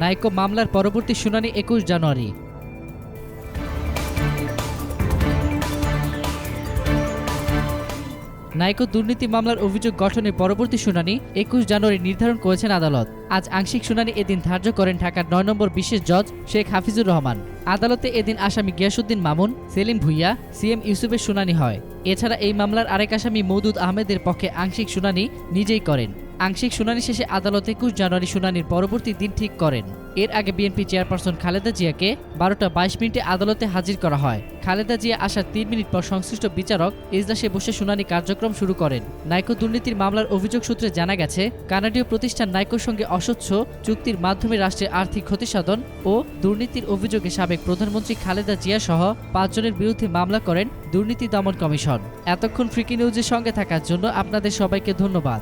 নাইকো মামলার পরবর্তী শুনানি একুশ জানুয়ারি। নাইকো দুর্নীতি মামলার অভিযোগ গঠনের পরবর্তী শুনানি একুশ জানুয়ারি নির্ধারণ করেছেন আদালত। আজ আংশিক শুনানি এদিন ধার্য করেন ঢাকার নয় নম্বর বিশেষ জজ শেখ হাফিজুর রহমান। আদালতে এদিন আসামি গিয়াসুদ্দিন মামুন, সেলিম ভুইয়া, সিএম ইউসুফের শুনানি হয়। এছাড়া এই মামলার আরেক আসামি মৌদুদ আহমেদের পক্ষে আংশিক শুনানি নিজেই করেন। আংশিক শুনানি শেষে আদালত একুশ জানুয়ারি শুনানির পরবর্তী দিন ঠিক করেন। এর আগে বিএনপি চেয়ারপারসন খালেদা জিয়াকে বারোটা বাইশ মিনিটে আদালতে হাজির করা হয়। খালেদা জিয়া আসার তিন মিনিট পর সংশ্লিষ্ট বিচারক এজলাসে বসে শুনানি কার্যক্রম শুরু করেন। নাইকো দুর্নীতির মামলার অভিযোগ সূত্রে জানা গেছে, কানাডীয় প্রতিষ্ঠান নাইকোর সঙ্গে অস্বচ্ছ চুক্তির মাধ্যমে রাষ্ট্রের আর্থিক ক্ষতিসাধন ও দুর্নীতির অভিযোগে সাবেক প্রধানমন্ত্রী খালেদা জিয়া সহ পাঁচজনের বিরুদ্ধে মামলা করেন দুর্নীতি দমন কমিশন। এতক্ষণ ফ্রিকি নিউজের সঙ্গে থাকার জন্য আপনাদের সবাইকে ধন্যবাদ।